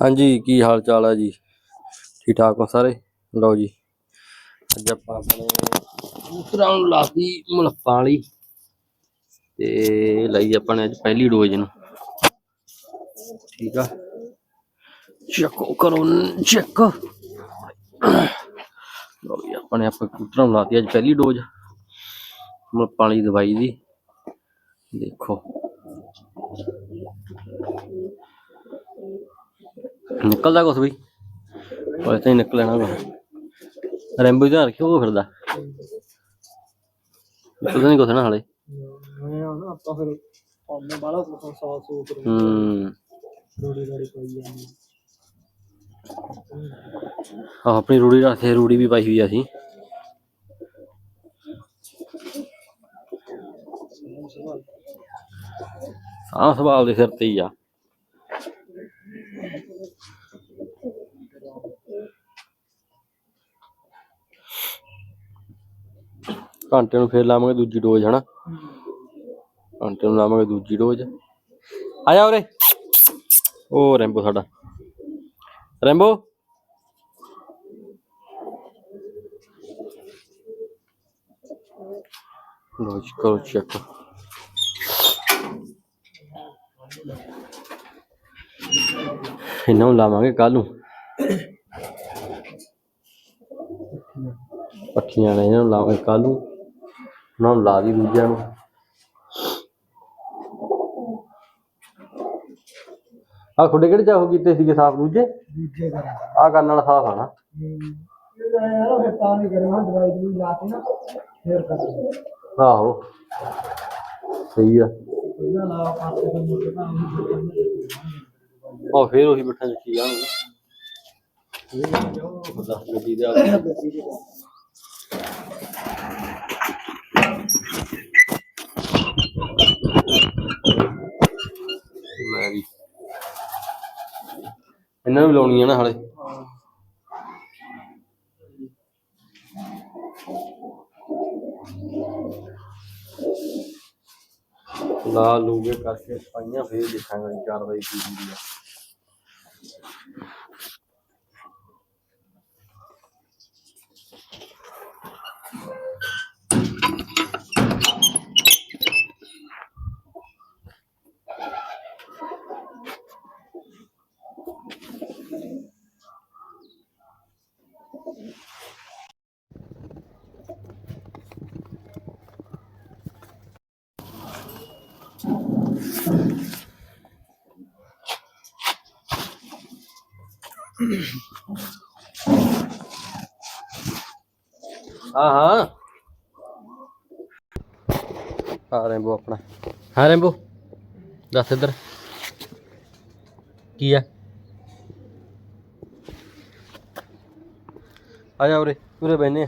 ਹਾਂਜੀ, ਕੀ ਹਾਲ ਚਾਲ ਹੈ ਜੀ? ਠੀਕ ਠਾਕ ਹੋ ਸਾਰੇ? ਲਓ ਜੀ। ਅੱਜ ਆਪਾਂ ਆਪਣੇ ਦੂਸਰਾ ਨੂੰ ਲਾਤੀ ਮੁਲੱਪਾਂ ਵਾਲੀ। ਤੇ ਲਈ ਆਪਾਂ ਨੇ ਅੱਜ ਪਹਿਲੀ ਡੋਜ਼ ਨੂੰ ਠੀਕ ਆ? ਚੈੱਕ ਕਰੋ ਚੈੱਕ ਲਓ ਜੀ ਆਪਾਂ ਨੇ ਆਪਾਂ ਕਬੂਤਰਾਂ ਨੂੰ ਲਾਤੀ ਅੱਜ ਪਹਿਲੀ ਡੋਜ਼ ਮੁਲੱਪਾਂ ਵਾਲੀ ਦਵਾਈ ਦੀ। ਦੇਖੋ। ਨਿਕਲਦਾ ਕੁਛ ਵੀ। ਉਹ ਤਾਂ ਹੀ ਨਿਕਲਣਾ ਵਾ ਰੈਂਬੋ ਦਾ ਰੱਖਿਓ ਉਹ ਫਿਰਦਾ। ਨਿਕਲਦਾ ਨਹੀਂ ਕੁਛ ਨਾ ਹਾਲੇ। ਆ ਆਪਾਂ ਫਿਰ ਪਾਉਣੇ ਬਾਲਾ ਕੋਸਾ ਸਾਫ਼ ਸੂਤ ਹੂੰ। ਰੋੜੀ ਰੋੜੀ ਪਾਈ ਜਾਂਦੀ ਆਹ ਆਪਣੀ ਰੂੜੀ ਰੱਖੇ ਰੂੜੀ ਵੀ ਪਾਈ ਹੋਈ ਆ ਅਸੀਂ। ਆਹ ਸਵਾਲ ਦੇ ਸਿਰ ਤੇ ਹੀ ਆ। ਘੰਟੇ ਨੂੰ ਫੇਰ ਲਾਵਾਂਗੇ ਦੂਜੀ ਡੋਜ਼, ਹਨਾ? ਘੰਟੇ ਨੂੰ ਲਾਵਾਂਗੇ ਦੂਜੀ ਡੋਜ਼। ਆ ਜਾ ਉਰੇ। ਉਹ ਰੈਂਬੋ ਸਾਡਾ। ਰੈਂਬੋ। ਲੋ ਜੀ, ਕਰੋ ਚੈੱਕ। ਇਹਨਾਂ ਨੂੰ ਲਾਵਾਂਗੇ ਕੱਲ ਨੂੰ ਪੱਖੀਆਂ ਨੇ ਇਹਨਾਂ ਨੂੰ ਲਾਵਾਂਗੇ ਕੱਲ ਨੂੰ ਉਹਨਾਂ ਨੂੰ ਲਾ ਦੀ ਦੂਜਿਆਂ ਨੂੰ ਆ ਤੁਹਾਡੇ ਕਿਹੜੇ ਚਾਹੋ ਕੀਤੇ ਸੀਗੇ ਸਾਫ਼ ਦੂਜੇ ਦੂਜੇ ਕਰਾਂ ਆ ਕਰਨ ਨਾਲ ਸਾਫ਼ ਆ ਨਾ ਇਹ ਯਾਰ ਫਿਰ ਤਾਂ ਨਹੀਂ ਕਰਨਾ ਦਵਾਈ ਦਵਾਈ ਲਾ ਕੇ ਨਾ ਫੇਰ ਕਰ ਆਹੋ ਸਹੀ ਆ ਇਹਨਾਂ ਲਾ ਪਾਸੇ ਤੋਂ ਮੁੜ ਕੇ ਤਾਂ ਉਹ ਫੇਰ ਉਹੀ ਬਿਠਾ ਚੱਕੀ ਜਾਣਗੇ। ਪਤਾ ਗੱਡੀ ਦੇ ਆ ਮੈਂ ਵੀ। ਇਹਨਾਂ ਨੂੰ ਲਾਉਣੀ ਆ ਨਾ ਹਾਲੇ। ਲਾ ਲੂਗੇ ਕਰਕੇ ਸਫਾਈਆਂ ਫੇਰ ਦੇਖਾਂਗੇ ਕਾਰਵਾਈ ਕੀ ਹੁੰਦੀ ਆ। ਹਾਂ ਹਾਂ। ਆ ਰੈਂਬੋ ਆਪਣਾ। ਹਾਂ, ਰੈਂਬੋ। ਦੱਸ ਇੱਧਰ। ਕੀ ਆ? ਆ ਜਾ ਉਰੇ ਉਰੇ ਬੈਨੇ ਆ।